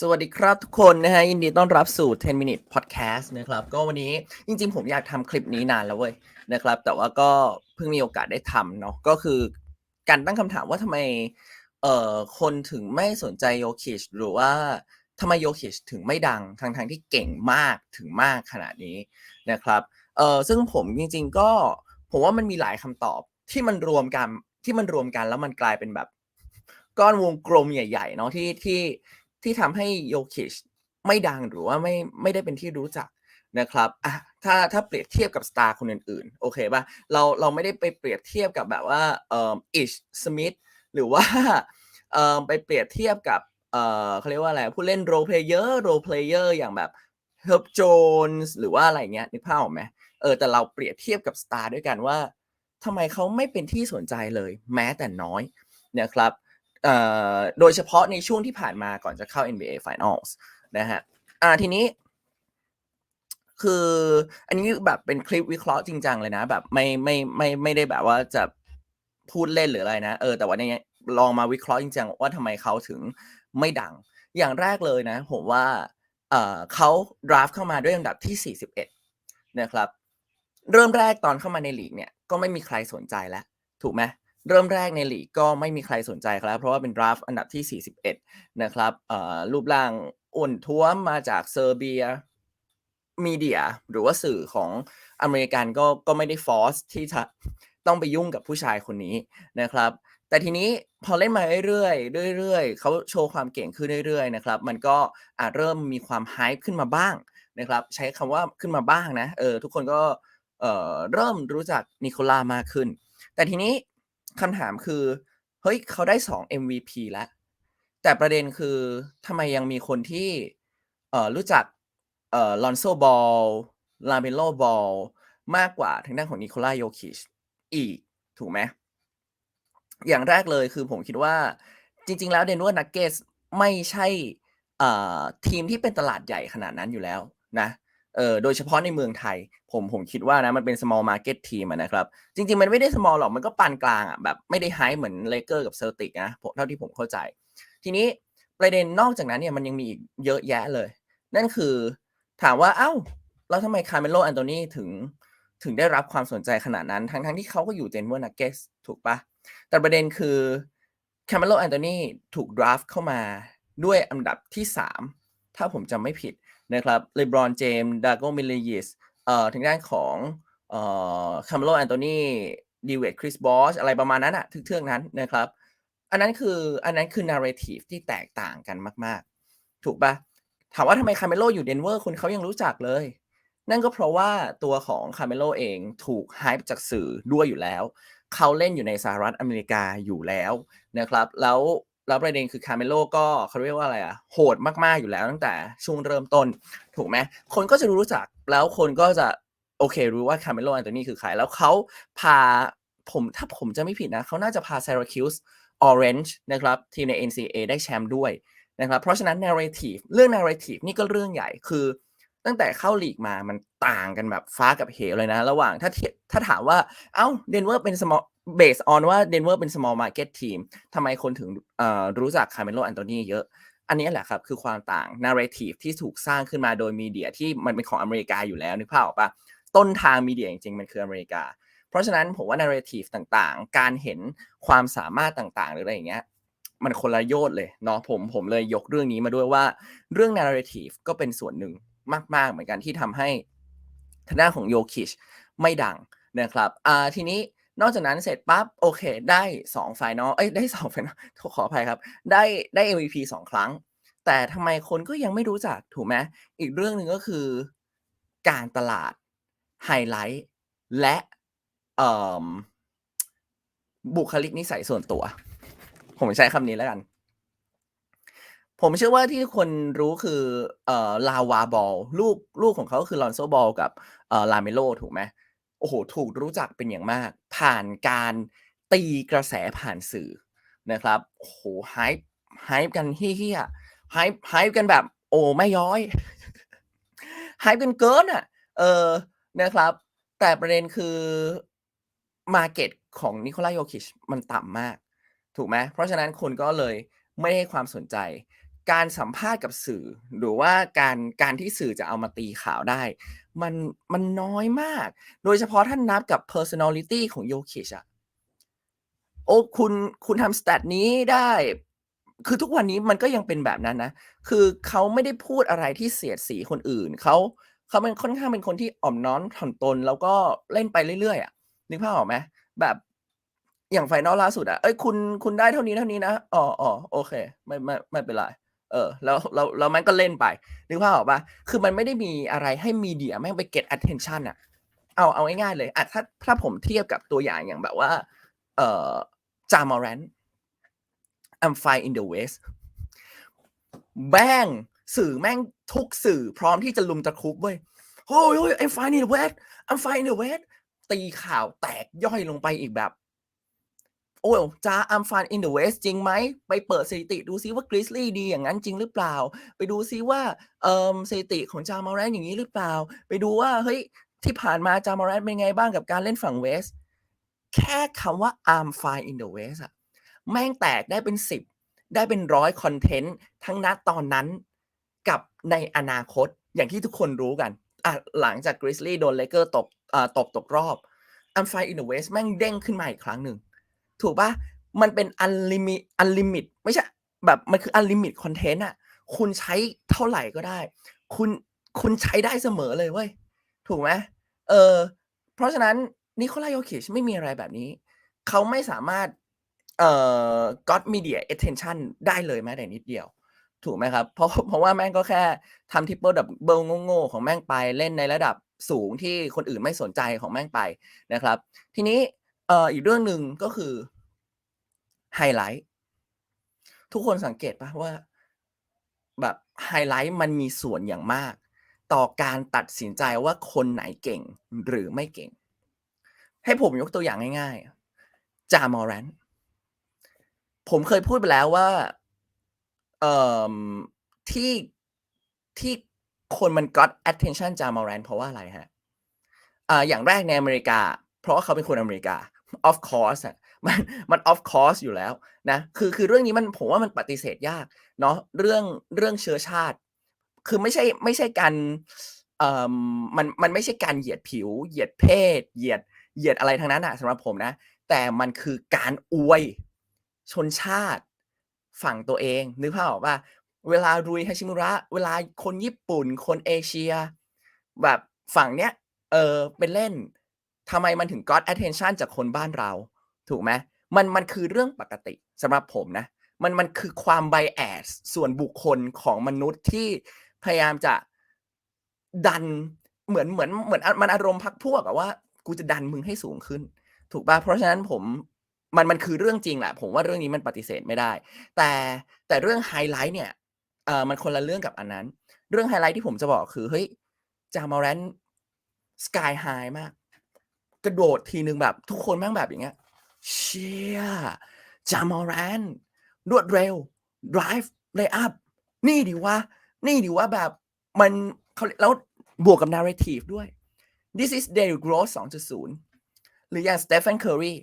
สวัสดีครับทุกคนนะฮะยินดีต้อนรับสู่ 10 minute podcast นะครับ ก็วันนี้จริง ๆ ผมอยากทำคลิปนี้นานแล้วเว้ยนะครับ แต่ว่าก็เพิ่งมีโอกาสได้ทำเนาะก็คือการตั้งคำถามว่าทำไมเอ่อคนถึงไม่สนใจโยคิชหรือว่าทำไมโยคิชถึงไม่ดังทั้งทงที่เก่งมากถึงมากขนาดนี้นะครับเอ่อซึ่งผมจริง ๆ ก็ผมว่ามันมีหลายคำตอบที่มันรวมกันที่มันรวมกันแล้วมันกลายเป็นแบบก้อนวงกลมใหญ่ๆเนาะที่ที่ ที่ทำให้โยคิชไม่ดังหรือว่าไม่ไม่ได้เป็นที่รู้จักนะครับอะถ้าถ้าเปรียบเทียบกับสตาร์คนอื่นๆ โอเคป่ะ เราเราไม่ได้ไปเปรียบเทียบกับแบบว่าเอ่ออิชสมิธหรือว่าเอ่อไปเปรียบเทียบกับเอ่อเขาเรียกว่าอะไร ผู้เล่นโรเพลเยอร์โรเพลเยอร์อย่างแบบเฮิร์บโจนส์หรือว่าอะไรเงี้ยนึกภาพออกไหมเออแต่เราเปรียบเทียบกับสตาร์ด้วยกันว่าทำไมเขาไม่เป็นที่สนใจเลย แม้แต่น้อยนะครับ โดยเฉพาะในช่วงที่ผ่านมาก่อนจะเข้า NBA Finals นะฮะอ่าทีนี้ คืออันนี้แบบเป็นคลิปวิเคราะห์จริงจังเลยนะ แบบไม่ไม่ไม่ไม่ได้แบบว่าจะพูดเล่นหรืออะไรนะ เออ แต่ว่าเนี่ยลองมาวิเคราะห์จริงจังว่าทำไมเขาถึงไม่ดัง อย่างแรกเลยนะ ผมว่าเออเขาดราฟเข้ามาด้วยอันดับที่ 41 นะครับ เริ่มแรกตอนเข้ามาในลีกเนี่ย ก็ไม่มีใครสนใจแล้ว ถูกไหม เริ่มแรกในลีกก็ไม่มีใครสนใจครับ เพราะว่าเป็นดราฟต์อันดับที่ 41 นะครับรูปร่างอ้วนท้วมมาจากเซอร์เบียมีเดียหรือว่าสื่อของอเมริกันก็ก็ไม่ได้ฟอร์สที่จะต้องไปยุ่งกับผู้ชายคนนี้นะครับ แต่ทีนี้พอเล่นมาเรื่อยๆเรื่อยๆเขาโชว์ความเก่งขึ้นเรื่อยๆนะครับ มันก็อาจเริ่มมีความไฮป์ขึ้นมาบ้างนะครับ ใช้คำว่าขึ้นมาบ้างนะเออทุกคนก็เออเริ่มรู้จักนิโคล่ามากขึ้น แต่ทีนี้ คำถามคือ เฮ้ยเขาได้ 2 MVP แล้ว แต่ประเด็นคือทำไมยังมีคนที่เอ่อรู้จักเอ่อลอนโซบอลลาเมโลบอลมากกว่าทางด้านของนิโคลาโยคิชอีก ถูกไหมอย่างแรกเลยคือผมคิดว่าจริง ๆ แล้วเดนเวอร์นักเกสไม่ใช่เอ่อทีมที่เป็นตลาดใหญ่ขนาดนั้นอยู่แล้วนะ เออโดยเฉพาะในเมืองไทย ผมผมคิดว่านะมันเป็น small market team นะครับ จริง ๆ มันไม่ได้ small หรอกมันก็ปานกลางอะแบบไม่ได้ไฮเหมือนเลเกอร์กับเซลติกนะเท่าที่ผมเข้าใจ ทีนี้ประเด็นนอกจากนั้นเนี่ยมันยังมีอีกเยอะแยะเลย นั่นคือถามว่า เอ้า แล้วทำไมคาร์เมโลแอนโตนีถึงถึงได้รับความสนใจขนาดนั้น ทั้งทั้งที่เขาก็อยู่เดนเวอร์นักเกสถูกปะแต่ประเด็นคือคาร์เมโลแอนโตนีถูกดราฟเข้ามาด้วยอันดับที่ 3 ถ้าผมจำไม่ผิด นะครับเลบรอนเจมส์ดาโกมิลเลยิสเอ่อทางด้านของเอ่อคาร์เมโลแอนโตนีดีเวดคริสบอสอะไรประมาณนั้นอะทึ่งๆนั้นนะครับ อันนั้นคืออันนั้นคือ narrative ที่แตกต่างกันมาก ๆ ถูกปะถามว่าทำไมคาร์เมโลอยู่เดนเวอร์คนเขายังรู้จักเลย นั่นก็เพราะว่าตัวของคาร์เมโลเองถูกไฮป์จากสื่อด้วยอยู่แล้ว เขาเล่นอยู่ในสหรัฐอเมริกาอยู่แล้วนะครับ แล้ว แล้วประเด็นคือคาร์เมโลก็เขาเรียกว่าอะไรอะโหดมากๆอยู่แล้วตั้งแต่ช่วงเริ่มต้น ถูกไหมคนก็จะรู้จักแล้วคนก็จะโอเค รู้ว่าคาร์เมโลแอนโตนีคือใครแล้วเขาพาผมถ้าผมจะไม่ผิดนะเขาน่าจะพา Syracuse Orange นะครับทีมใน NCA ได้แชมป์ด้วยนะครับเพราะฉะนั้น narrative เรื่อง narrative นี่ก็เรื่องใหญ่คือ ตั้งแต่เข้าลีกมามันต่างกันแบบฟ้ากับเหวเลยนะ ระหว่างถ้าถ้าถามว่า เอ้าเดนเวอร์เป็น small based on ว่าเดนเวอร์เป็น small market team ทำไมคนถึงรู้จักคาร์เมโลแอนโตนีเยอะ อันนี้แหละครับ คือความต่าง narrative ที่ถูกสร้างขึ้นมาโดยมีเดียที่มันเป็นของอเมริกาอยู่แล้วนึกภาพออกปะต้นทางมีเดียจริงๆ มันคืออเมริกา เพราะฉะนั้นผมว่า narrative ต่างๆ การเห็นความสามารถต่างๆ หรืออะไรอย่างเงี้ยมันคนละโยชน์เลยเนาะผมผมเลยยกเรื่องนี้มาด้วยว่า เรื่อง narrative ก็เป็นส่วนหนึ่งมากๆ เหมือนกันที่ทำให้ทางด้านของโยคิชไม่ดังนะครับอ่าทีนี้ นอกจากนั้นเสร็จปั๊บโอเค ได้2ไฟนอลเอ้ยได้2ไฟนอลขออภัยครับ ได้ได้ MVP 2 ครั้ง แต่ทำไมคนก็ยังไม่รู้จักถูกไหมอีกเรื่องหนึ่งก็คือการตลาดไฮไลท์และบุคลิกนิสัยส่วนตัว ผมใช้คำนี้แล้วกัน ผมเชื่อว่าที่คนรู้คือออลาวาบอลลูกลูกของเขาคือลอนโซบอลกับลาเมโลถูกไหม โอ้โห ถูกรู้จักเป็นอย่างมาก ผ่านการตีกระแสผ่านสื่อนะครับโอ้โหไฮป์ไฮป์กันเฮี้ยไฮป์ไฮป์กันแบบ โอ้ไม่ย้อยไฮป์กันเกินอะ เออนะครับ แต่ประเด็นคือมาเก็ตของนิโคลาโยคิชมันต่ำมาก ถูกไหมเพราะฉะนั้นคนก็เลยไม่ให้ความสนใจ การสัมภาษณ์กับสื่อ หรือว่าการการที่สื่อจะเอามาตีข่าวได้ มันมันน้อยมาก โดยเฉพาะท่านนับกับ personality ของโยคิชอะโอ้คุณคุณทำสแตทนี้ได้ คือทุกวันนี้มันก็ยังเป็นแบบนั้นนะ คือเขาไม่ได้พูดอะไรที่เสียดสีคนอื่น เขาเขาเป็นค่อนข้างเป็นคนที่อ่อมน้อมถ่อมตน แล้วก็เล่นไปเรื่อยๆอะนึกภาพออกไหมแบบอย่างไฟนอลล่าสุดอะเอ้ยคุณคุณได้เท่านี้เท่านี้นะ อ๋ออ๋อโอเค ไม่ไม่ไม่เป็นไร เออแล้วแล้วแล้วมันก็เล่นไปนึกภาพออกปะคือมันไม่ได้มีอะไรให้มีเดียแม่งไป get attention อะเอาเอาง่ายๆเลยอะถ้าถ้าผมเทียบกับตัวอย่างอย่างแบบว่า เอ่อจามอรัน I'm fine in the west แม่งสื่อแม่งทุกสื่อพร้อมที่จะลุมตะครุบเว้ยโอ้ยโอ้ย I'm fine in the west I'm fine in the west ตีข่าวแตกย่อยลงไปอีกแบบ โอ้จ้า I'm fine in the west จริงไหม ไปเปิดสถิติดูซิว่า Grizzly ดีอย่างนั้นจริงหรือเปล่า ไปดูซิว่าเอ่อสถิติของจามอรันอย่างนี้หรือเปล่า ไปดูว่าเฮ้ยที่ผ่านมาจามอรันเป็นไงบ้างกับการเล่นฝั่งเวส แค่คำว่า I'm fine in the west อะแม่งแตกได้เป็นสิบได้เป็นร้อยคอนเทนต์ทั้งนัดตอนนั้นกับในอนาคตอย่างที่ทุกคนรู้กันอะหลังจากกริซลี่โดนเลเกอร์ตกอ่าตกตกรอบ I'm fine in the west แม่งเด้งขึ้นมาอีกครั้งหนึ่ง ถูกปะมันเป็น unlimit unlimit ไม่ใช่แบบมันคือ unlimit content อะคุณใช้เท่าไหร่ก็ได้ คุณคุณใช้ได้เสมอเลยเว้ย ถูกไหมเออ เพราะฉะนั้นนิโคลาโยคิชไม่มีอะไรแบบนี้ เขาไม่สามารถเอ่อ got media attention ได้เลยแม้แต่นิดเดียว ถูกไหมครับ เพราะเพราะว่าแม่งก็แค่ทำทิปเปิลดับเบิลโง่ๆของแม่งไปเล่นในระดับสูงที่คนอื่นไม่สนใจของแม่งไปนะครับ ทีนี้ เอ่ออีกเรื่องหนึ่งก็คือไฮไลท์ทุกคนสังเกตปะว่า แบบไฮไลท์มันมีส่วนอย่างมาก ต่อการตัดสินใจว่าคนไหนเก่งหรือไม่เก่ง ให้ผมยกตัวอย่างง่ายๆจามอรันผมเคยพูดไปแล้วว่าเอ่อที่ที่คนมัน got attention จามอรันเพราะว่าอะไรฮะอ่าอย่างแรกในอเมริกา เพราะว่าเขาเป็นคนอเมริกา of course อะมันมัน of course อยู่แล้วนะคือคือเรื่องนี้มันผมว่ามันปฏิเสธยากเนาะเรื่องเรื่องเชื้อชาติ คือไม่ใช่ไม่ใช่การเอ่อมันมันไม่ใช่การเหยียดผิว เหยียดเพศ เหยียดเหยียดอะไรทั้งนั้นอะสำหรับผมนะ แต่มันคือการอวยชนชาติฝั่งตัวเองนึกภาพออกป่ะเวลารุยฮาชิมุระ เวลาคนญี่ปุ่น คนเอเชีย แบบฝั่งเนี้ยเออเป็นเล่น ทำไมมันถึง got attention จากคนบ้านเรา ถูกไหมมันมันคือเรื่องปกติสำหรับผมนะ มันมันคือความ bias ส่วนบุคคลของมนุษย์ที่พยายามจะดันเหมือนเหมือนเหมือนมันอารมณ์พักพวกอะว่า กูจะดันมึงให้สูงขึ้น ถูกป่ะเพราะฉะนั้นผมมันมันคือเรื่องจริงแหละผมว่าเรื่องนี้มันปฏิเสธไม่ได้ แต่แต่เรื่องไฮไลท์เนี่ยเออมันคนละเรื่องกับอันนั้น เรื่องไฮไลท์ที่ผมจะบอกคือเฮ้ยจามอรันสกายไฮมาก กระโดดทีนึงแบบ ทุกคนแม่งแบบอย่างเงี้ย เชี่ยจามอรันรวดเร็ว drive lay up นี่ดีว่านี่ดีว่าแบบมันเขาแล้วบวกกับ narrative ด้วย this is Derrick Rose 2.0 หรืออย่าง Stephen Curry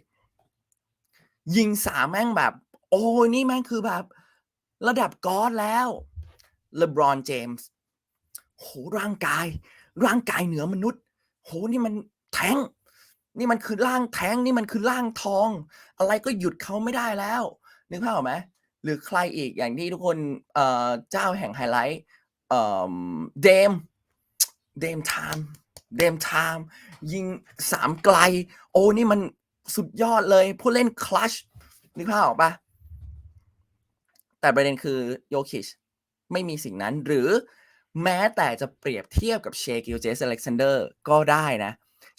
ยิงสามแม่งแบบ โอ้ยนี่แม่งคือแบบ ระดับกอดแล้ว LeBron James โหร่างกาย ร่างกายเหนือมนุษย์ โหนี่มันแทง นี่มันคือร่างแท้งนี่มันคือร่างทอง อะไรก็หยุดเขาไม่ได้แล้วนึกภาพออกไหมหรือใครอีกอย่างที่ทุกคนเอ่อเจ้าแห่งไฮไลท์เอ่อเดมเดมไทม์เดมไทม์ยิงสามไกล โอ้นี่มันสุดยอดเลยผู้เล่นคลัชนึกภาพออกปะแต่ประเด็นคือโยคิชไม่มีสิ่งนั้นหรือแม้แต่จะเปรียบเทียบกับเชกิลเจสอเล็กซานเดอร์ก็ได้นะ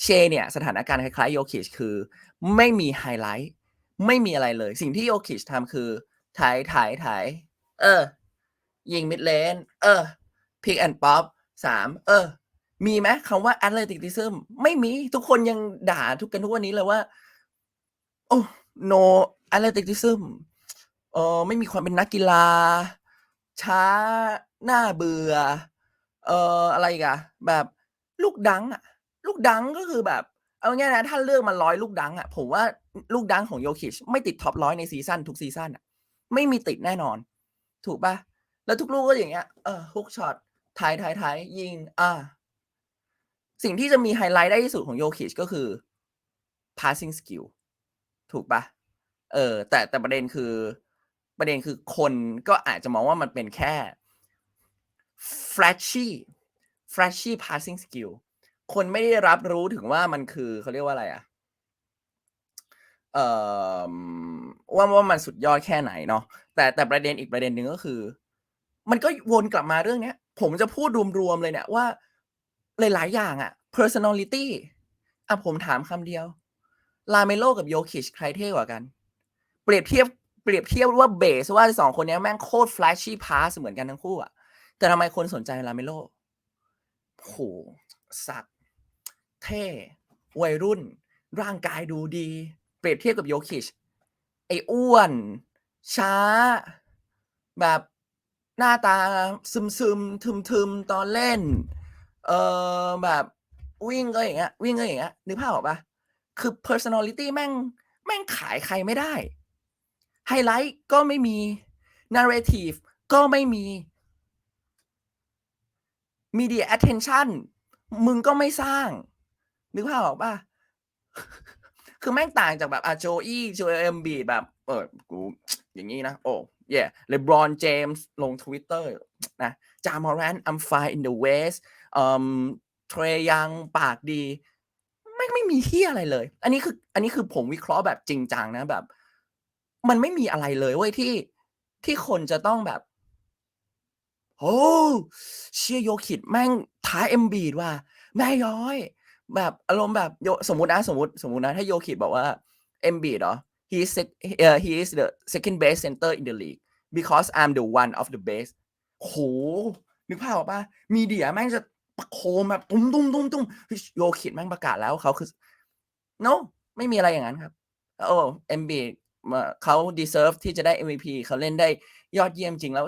เชเนี่ยสถานการณ์คล้ายๆโยคิชคือ ไม่มีไฮไลท์ไม่มีอะไรเลย สิ่งที่โยคิชทำคือถ่ายถ่ายถ่ายเออ ยิงมิดเลน เออพิกแอนด์ป๊อปสามเออ มีไหมคำว่า athleticism ไม่มีทุกคนยังด่าทุกกันทุกวันนี้เลยว่า โอ้ no athleticism เออไม่มีความเป็นนักกีฬา ช้าหน้าเบื่อ เอ่ออะไรกะแบบลูกดังอะ ลูกดังก็คือแบบเอาง่ายนะถ้าเลือกมาร้อยลูกดังอะผมว่าลูกดังของโยคิชไม่ติดท็อปร้อยในซีซั่นทุกซีซั่นอะไม่มีติดแน่นอน ถูกปะแล้วทุกลูกก็อย่างเงี้ยเออฮุกช็อตถ่ายถ่ายถ่ายยิง อ่า สิ่งที่จะมีไฮไลท์ได้ที่สุดของโยคิชก็คือ passing skill ถูกปะเออ แต่แต่ประเด็นคือ ประเด็นคือคนก็อาจจะมองว่ามันเป็นแค่ flashy flashy passing skill คนไม่ได้รับรู้ถึงว่ามันคือเขาเรียกว่าอะไรอะเอ่อว่าว่ามันสุดยอดแค่ไหนเนาะแต่แต่ประเด็นอีกประเด็นหนึ่งก็คือ มันก็วนกลับมาเรื่องเนี้ย ผมจะพูดรวมๆเลยเนี่ยว่า หลายๆอย่างอะ personality อะผมถามคำเดียว ลาเมโลกับโยคิชใครเท่กว่ากัน เปรียบเทียบเปรียบเทียบว่าเบสว่าสองคนนี้แม่งโคตร flashy pass เหมือนกันทั้งคู่อะแต่ทำไมคนสนใจลาเมโลโหสัก เท่วัยรุ่น ร่างกายดูดี เปรียบเทียบกับโยคิช ไอ้อ้วน ช้า แบบหน้าตาซึมซึมทึมทึมๆตอนเล่น เออแบบวิ่งก็อย่างเงี้ยวิ่งก็อย่างเงี้ยนึกภาพออกปะคือ personality แม่งแม่งขายใครไม่ได้ ไฮไลท์ก็ไม่มี narrative ก็ไม่มี media attention มึงก็ไม่สร้าง นึกภาพออกปะคือแม่งต่างจากแบบอะโจอี้โจเอมบีแบบ เออกูอย่างนี้นะ โอ้เย่เลบรอนเจมส์ลงทวิตเตอร์นะจามอรัน I'm fine in the west เอ่อเทรยังปากดี ไม่ไม่มีที่อะไรเลย อันนี้คือ อันนี้คือผมวิเคราะห์แบบจริงจังนะแบบ มันไม่มีอะไรเลยเว้ยที่ที่คนจะต้องแบบโอ้เชียโยคิดแม่งท้ายเอ็มบีดว่ะแม่ย้อย แบบอารมณ์แบบโยสมมตินะสมมติสมมตินะ ถ้าโยคิดบอกว่าเอ็มบีดเหรอ he is uh, he is the second best center in the league because I'm the one of the best โหนึกภาพออกปะมีเดียแม่งจะประโคมแบบตุ้มตุ้มตุ้มตุ้มโยคิดแม่งประกาศแล้วเขาคือ no ไม่มีอะไรอย่างนั้นครับ โอ้เอ็มบีเขา deserve ที่จะได้ MVP เขาเล่นได้ยอดเยี่ยมจริงแล้ว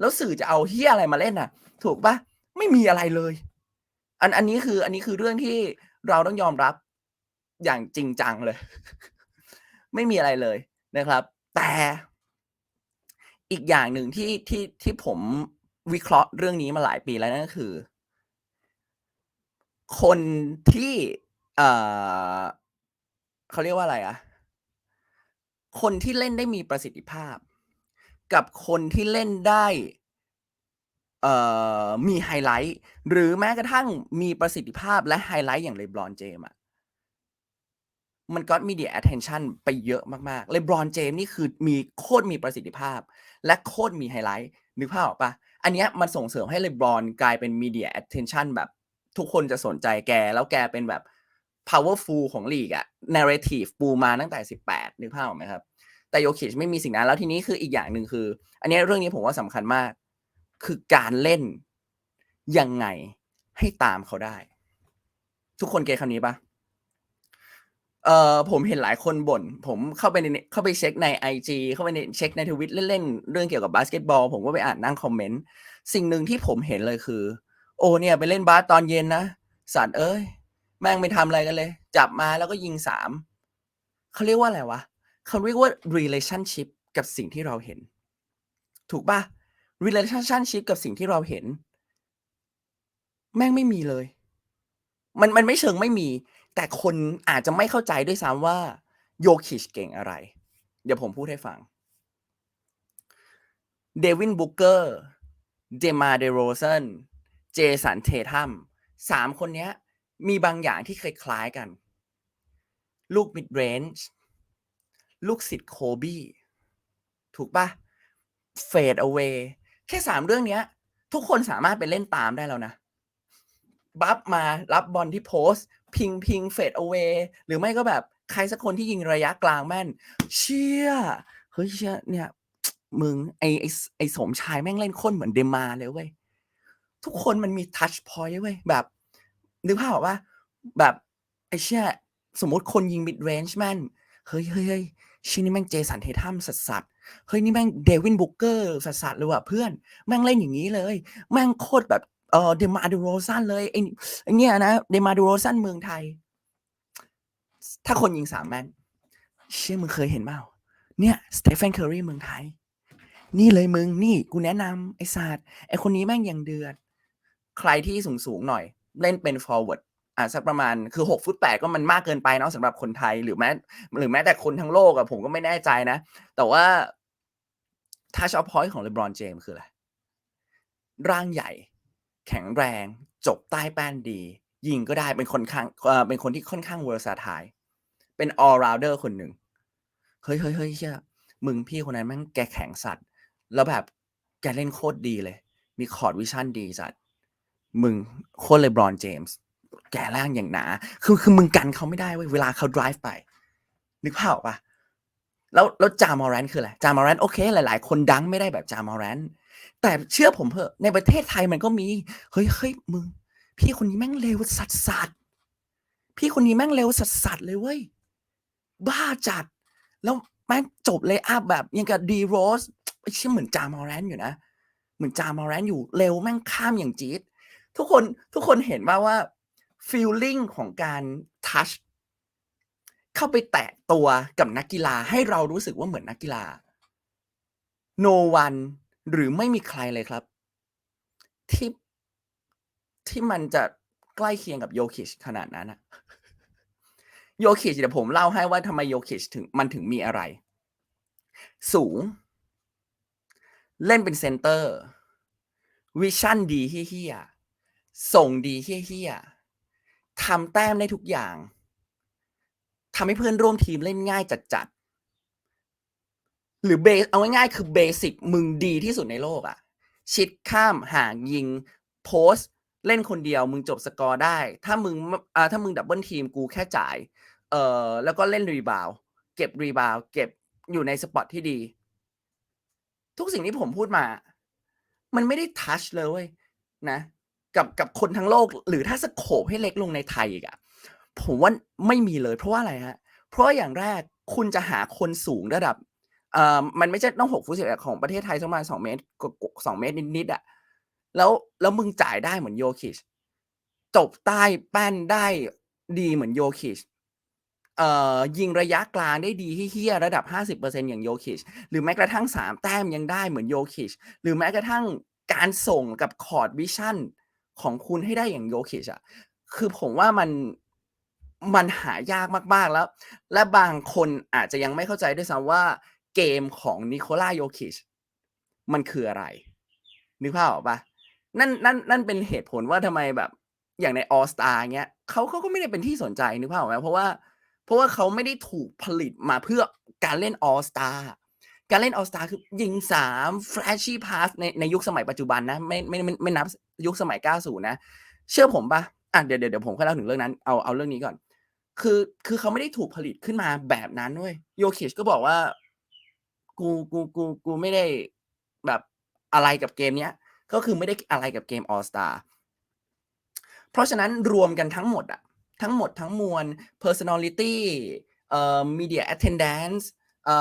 แล้วสื่อจะเอาเฮียอะไรมาเล่นน่ะ ถูกปะไม่มีอะไรเลย อันอันนี้คือ อันนี้คือเรื่องที่เราต้องยอมรับอย่างจริงจังเลย ไม่มีอะไรเลยนะครับ แต่อีกอย่างหนึ่งที่ที่ที่ผมวิเคราะห์เรื่องนี้มาหลายปีแล้วนั่นก็คือ คนที่เอ่อเขาเรียกว่าอะไรอะคนที่เล่นได้มีประสิทธิภาพ กับคนที่เล่นได้ เอ่อ มีไฮไลท์หรือแม้กระทั่งมีประสิทธิภาพและไฮไลท์อย่างเลบรอนเจมอะมันก็มีเดีย attention ไปเยอะมากๆเลบรอนเจมนี่คือมีโคตรมีประสิทธิภาพ และโคตรมีไฮไลท์นึกภาพออกปะอันเนี้ยมันส่งเสริมให้เลบรอนกลายเป็นมีเดีย attention แบบทุกคนจะสนใจแก แล้วแกเป็นแบบ powerful ของลีกอะ narrative ปูมาตั้งแต่ 18 นึกภาพออกไหมครับ แต่โยคิชไม่มีสิ่งนั้น แล้วทีนี้คืออีกอย่างหนึ่งคือ อันนี้เรื่องนี้ผมว่าสำคัญมาก คือการเล่นยังไงให้ตามเขาได้ ทุกคนเก็ตคำนี้ปะเอ่อผมเห็นหลายคนบ่นผมเข้าไปในเข้าไปเช็คใน IG เข้าไปในเช็คในทวิตเล่นๆเรื่องเกี่ยวกับบาสเกตบอลผมก็ไปอ่านนั่งคอมเมนต์สิ่งหนึ่งที่ผมเห็นเลยคือ โอ้เนี่ยไปเล่นบาสตอนเย็นนะสัตว์เอ้ย แม่งไม่ทำอะไรกันเลย จับมาแล้วก็ยิงสามเขาเรียกว่าอะไรวะเขาเรียกว่า relationship กับสิ่งที่เราเห็น ถูกปะ relationship กับสิ่งที่เราเห็น แม่งไม่มีเลย มันมันไม่เชิงไม่มี แต่คนอาจจะไม่เข้าใจด้วยซ้ำว่า โยคิชเก่งอะไร เดี๋ยวผมพูดให้ฟังเดวินบุกเกอร์เดมาเดโรเซนเจสันเททัมสามคนนี้มีบางอย่างที่คล้ายกัน ลูกมิดเรนจ์ลูกศิษย์โคบี้ถูกปะเฟดเอา a y ค่สามเรื่องเนี้ย ทุกคนสามารถไปเล่นตามได้แล้วนะบัฟมารับบอลที่โพสพิงพิงเฟดเอา a y หรือไม่ก็แบบใครสักคนที่ยิงระยะกลางแม่น เชี่ยเฮ้ยเชี่ยเนี่ย มึงไอไอไอสมชายแม่งเล่นคนเหมือนเดมาเลยเว้ยทุกคนมันมีทัชพอยต์เว้ยแบบนึกภาพออกว่าแบบไอเชี่ยสมมติคนยิงมิดเรนจ์แม่นเฮ้ยเฮ้ยเฮ้ย ชิ้นนี้แม่งเจสันเททัมสัสสัสเฮ้ยนี่แม่งเดวินบุกเกอร์สัสสัสเลยว่ะเพื่อน แม่งเล่นอย่างนี้เลย แม่งโคตรแบบเออเดมาดูโรซันเลยไอไอเนี่ยนะเดมาดูโรซันเมืองไทย ถ้าคนยิงสามแม่นเชื่อมึงเคยเห็นเปล่าเนี่ยสเตฟานเคอรีเมืองไทย นี่เลยมึงนี่กูแนะนำไอ้ศาสตร์ไอ้คนนี้แม่งยังเดือด ใครที่สูงสูงหน่อย เล่นเป็น forward อ่ อะสักประมาณคือ6ฟุต8ก็มันมากเกินไปเนาะสำหรับคนไทยหรือแม้หรือแม้แต่คนทั้งโลกอะผมก็ไม่แน่ใจนะ แต่ว่าถ้าชอบพอยต์ของเลบรอนเจมส์คืออะไร ร่างใหญ่ แข็งแรง จบใต้แป้นดี ยิงก็ได้เป็นคนข้างเป็นคนที่ค่อนข้างเวอร์ซาทายเป็น all rounder คนหนึ่งเฮ้ยเฮ้ยเฮ้ยเชี่ยมึงพี่คนนั้นแม่งแกแข็งสัตว์ แล้วแบบแกเล่นโคตรดีเลย มีคอร์ดวิชั่นดีสัตว์ มึงโคตรเลบรอนเจมส์ แกร่างอย่างหนา คือคือมึงกันเขาไม่ได้เว้ยเวลาเขา drive ไป นึกภาพออกปะแล้วแล้วจามอรันคืออะไรจามอรันโอเค หลาย ๆ คนดังไม่ได้แบบจามอรันแต่เชื่อผมเถอะในประเทศไทยมันก็มี เฮ้ยเฮ้ยมึง พี่คนนี้แม่งเร็วสัสสัสพี่คนนี้แม่งเร็วสัสสัสเลยเว้ยบ้าจัด แล้วแม่งจบเลยอัพแบบยังกับดีโรสไอ้เชื่อเหมือนจามอรันอยู่นะ เหมือนจามอรันอยู่เร็วแม่งข้ามอย่างจี๊ดทุกคนทุกคนเห็นว่าว่า ฟีลลิ่งของการทัชเข้าไปแตะตัวกับนักกีฬาให้เรารู้สึกว่าเหมือนนักกีฬา no one หรือไม่มีใครเลยครับ ที่ที่มันจะใกล้เคียงกับโยคิชขนาดนั้นอะโยคิชเดี๋ยวผมเล่าให้ว่าทำไมโยคิชถึงมันถึงมีอะไร สูง เล่นเป็นเซนเตอร์ วิชั่นดีเฮี้ยส่งดีเฮี้ย ทำแต้มได้ทุกอย่างทำให้เพื่อนร่วมทีมเล่นง่ายจัดๆหรือเบสเอาง่ายๆคือเบสิกมึงดีที่สุดในโลกอะชิดข้ามห่างยิงโพสเล่นคนเดียวมึงจบสกอร์ได้ ถ้ามึงอ่าถ้ามึงดับเบิลทีมกูแค่จ่าย เอ่อแล้วก็เล่นรีบาวเก็บรีบาวเก็บอยู่ในสปอตที่ดี ทุกสิ่งที่ผมพูดมา มันไม่ได้ทัชเลยเว้ยนะ กับกับคนทั้งโลก หรือถ้าสโคปให้เล็กลงในไทยอีกอะผมว่าไม่มีเลย เพราะว่าอะไรฮะเพราะอย่างแรกคุณจะหาคนสูงระดับเอ่อมันไม่ใช่ต้องหกฟุตสิบของประเทศไทยประมาณสองเมตรสองเมตรนิดๆอะแล้วแล้วมึงจ่ายได้เหมือนโยคิชจบใต้แป้นได้ดีเหมือนโยคิชเอ่อยิงระยะกลางได้ดีที่เฮียระดับ 50%อย่างโยคิชหรือแม้กระทั่ง 3 แต้มยังได้เหมือนโยคิชหรือแม้กระทั่งการส่งกับคอร์ดวิชั่น ของคุณให้ได้อย่างโยคิชอะคือผมว่ามันมันหายากมากๆแล้ว และบางคนอาจจะยังไม่เข้าใจด้วยซ้ำว่าเกมของนิโคล่าโยคิชมันคืออะไร นึกภาพออกปะนั่นนั่นนั่นเป็นเหตุผลว่าทำไมแบบอย่างในออสตาเงี้ยเขาเขาก็ไม่ได้เป็นที่สนใจนึกภาพออกไหมเพราะว่า เพราะว่าเขาไม่ได้ถูกผลิตมาเพื่อการเล่นออสตา การเล่นออสตาคือยิงสามแฟลชี่พาสในในยุคสมัยปัจจุบันนะ ไม่ไม่ไม่ไม่นับยุคสมัย 90 นะ เชื่อผมปะอะเดี๋ยวเดี๋ยวเดี๋ยวผมค่อยเล่าถึงเรื่องนั้นเอาเอาเรื่องนี้ก่อน คือคือเขาไม่ได้ถูกผลิตขึ้นมาแบบนั้นเว้ยโยคิชก็บอกว่า กูกูกูกูไม่ได้แบบอะไรกับเกมเนี้ย ก็คือไม่ได้อะไรกับเกมออสตาเพราะฉะนั้นรวมกันทั้งหมดอะทั้งหมดทั้งมวล personality เอ่อ media attendance เอ่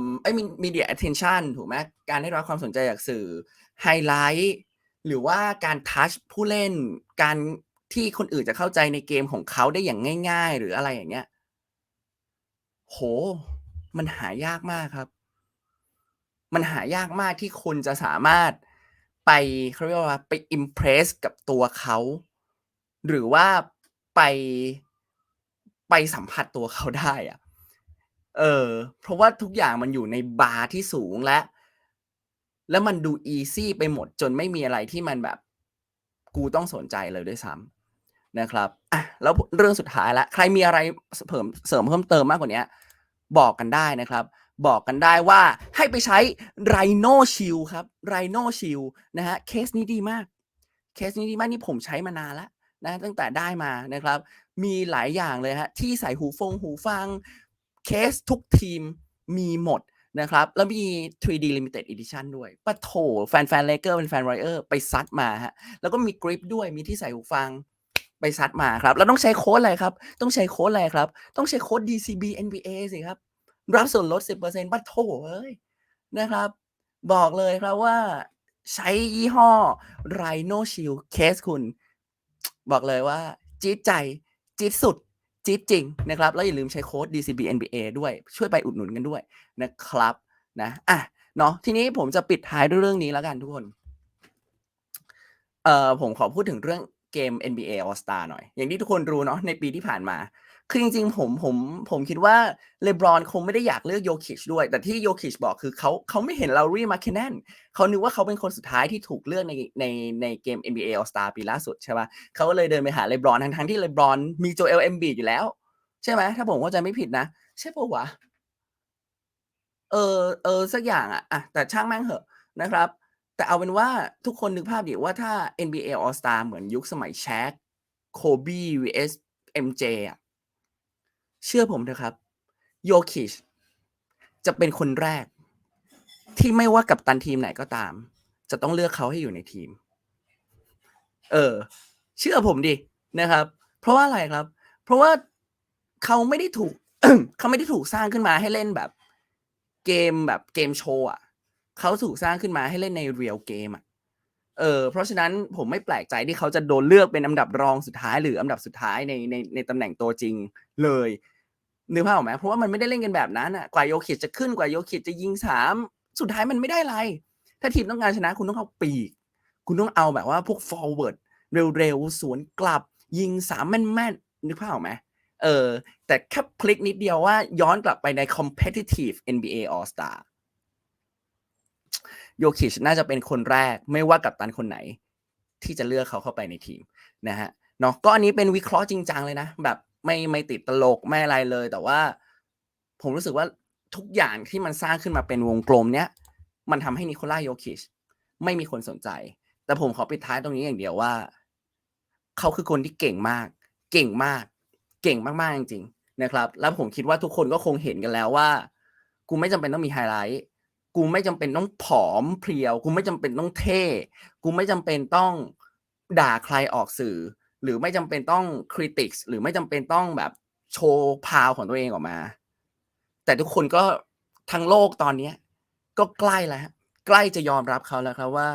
อไอ้ media attention ถูกไหมการได้รับความสนใจจากสื่อไฮไลท์หรือว่าการทัชผู้เล่นการที่คนอื่นจะเข้าใจในเกมของเขาได้อย่างง่าย ๆ หรืออะไรอย่างเงี้ย โห มันหายากมากครับ มันหายากมากที่คุณจะสามารถไปเขาเรียกว่าไปอิมเพรสกับตัวเขา หรือว่าไปไปสัมผัสตัวเขาได้อะ เออ เพราะว่าทุกอย่างมันอยู่ในบาร์ที่สูงและ แล้วมันดูอีซี่ไปหมดจนไม่มีอะไรที่มันแบบ กูต้องสนใจเลยด้วยซ้ำนะครับอะแล้วเรื่องสุดท้ายละใครมีอะไรเสริมเสริมเพิ่มเติมมากกว่านี้บอกกันได้นะครับ บอกกันได้ว่าให้ไปใช้ไรโนชิลครับไรโนชิลนะฮะเคสนี้ดีมาก เคสนี้ดีมากนี่ผมใช้มานานแล้วนะตั้งแต่ได้มานะครับ มีหลายอย่างเลยฮะที่ใส่หูฟงหูฟัง เคสทุกทีมมีหมดนะครับ แล้วมี 3D limited edition ด้วยปะโถแฟนแฟนเลเกอร์เป็นแฟนไรเออร์ไปซัดมาฮะ แล้วก็มีกริปด้วยมีที่ใส่หูฟังไปซัดมาครับ แล้วต้องใช้โค้ดอะไรครับ ต้องใช้โค้ดอะไรครับ ต้องใช้โค้ด DCB NBA สิครับ รับส่วนลด 10%ปัดโถเอ้ยนะครับ บอกเลยครับว่าใช้ยี่ห้อ Rhino Shield เคสคุณ บอกเลยว่า จี๊ดใจ จี๊ดสุด จี๊ดจริงนะครับ แล้วอย่าลืมใช้โค้ด DCB NBA ด้วยช่วยไปอุดหนุนกันด้วยนะครับนะอะเนาะทีนี้ผมจะปิดท้ายด้วยเรื่องนี้แล้วกันทุกคนเอ่อผมขอพูดถึงเรื่องเกม NBA All Star หน่อย อย่างที่ทุกคนรู้เนาะในปีที่ผ่านมา คือจริงๆ ผมผมผมคิดว่าเลบรอนคงไม่ได้อยากเลือกโยคิชด้วย แต่ที่โยคิชบอกคือเขาเขาไม่เห็นลารีมา k คน n นนเขานึกว่าเขาเป็นคนสุดท้ายที่ถูกเลือกในในในเกม NBA All Star ปีล่าสุดใช่ปะเขาก็เลยเดินไปหาเลบรอนทั้งทั้งที่เลบรอนมีโจเอลเอ็มบีอยู่แล้ว ใช่ไหมถ้าผมเข้าใจไม่ผิดนะ ใช่ปะวะเออเออสักอย่างอะอะแต่ช่างแม่งเหอะนะครับ แต่เอาเป็นว่าทุกคนนึกภาพดิว่าถ้า NBA All Star เหมือนยุคสมัยแช q โคบี vs MJ อะ เชื่อผมเถอะครับ โยคิชจะเป็นคนแรก ที่ไม่ว่ากับตันทีมไหนก็ตาม จะต้องเลือกเขาให้อยู่ในทีม เออ เชื่อผมดินะครับ เพราะว่าอะไรครับ เพราะว่าเขาไม่ได้ถูกเขาไม่ได้ถูกสร้างขึ้นมาให้เล่นแบบ เกมแบบเกมโชว์อะเขาถูกสร้างขึ้นมาให้เล่นในเรียลเกมอะเออเพราะฉะนั้นผมไม่แปลกใจที่เขาจะโดนเลือกเป็นอันดับรองสุดท้ายหรืออันดับสุดท้ายในในในตำแหน่งตัวจริงเลย นึกภาพออกไหมเพราะว่ามันไม่ได้เล่นกันแบบนั้นอะกว่าโยคิดจะขึ้นกว่าโยคิดจะยิงสามสุดท้ายมันไม่ได้อะไร ถ้าทีมต้องการชนะคุณต้องเอาปีก คุณต้องเอาแบบว่าพวก forward เร็วๆ สวนกลับ ยิงสามแม่นๆ นึกภาพออกไหมเออ แต่แค่พลิกนิดเดียวว่าย้อนกลับไปใน competitive NBA All Star โยคิชน่าจะเป็นคนแรกไม่ว่ากับตันคนไหน ที่จะเลือกเขาเข้าไปในทีมนะฮะเนาะก็อันนี้เป็นวิเคราะห์จริงจังเลยนะ แบบ ไม่ไม่ติดตลกไม่อะไรเลย แต่ว่า ผมรู้สึกว่าทุกอย่างที่มันสร้างขึ้นมาเป็นวงกลมเนี้ยมันทำให้นิโคล่าโยคิชไม่มีคนสนใจ แต่ผมขอปิดท้ายตรงนี้อย่างเดียวว่า เขาคือคนที่เก่งมาก เก่งมาก เก่งมากๆจริงๆนะครับ แล้วผมคิดว่าทุกคนก็คงเห็นกันแล้วว่า กูไม่จำเป็นต้องมีไฮไลท์กูไม่จำเป็นต้องผอมเพรียว กูไม่จำเป็นต้องเท่ กูไม่จำเป็นต้องด่าใครออกสื่อ หรือไม่จำเป็นต้องคริติกหรือไม่จำเป็นต้องแบบโชว์พาวของตัวเองออกมา แต่ทุกคนก็ทั้งโลกตอนเนี้ย ก็ใกล้แล้วใกล้จะยอมรับเขาแล้วครับว่า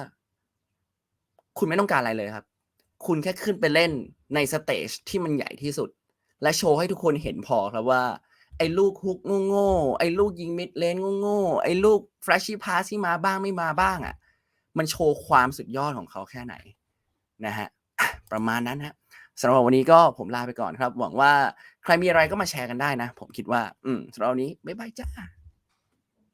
คุณไม่ต้องการอะไรเลยครับ คุณแค่ขึ้นไปเล่นในสเตจที่มันใหญ่ที่สุด และโชว์ให้ทุกคนเห็นพอครับว่า ไอ้ลูกฮุกโง่ๆไอ้ลูกยิงมิดเลนโง่ๆไอ้ลูกแฟลชชี่พาสที่มาบ้างไม่มาบ้างอะ มันโชว์ความสุดยอดของเขาแค่ไหนนะฮะ ประมาณนั้นฮะสำหรับวันนี้ก็ผมลาไปก่อนครับ หวังว่าใครมีอะไรก็มาแชร์กันได้นะ ผมคิดว่า อืมสำหรับวันนี้บ๊ายบายจ้า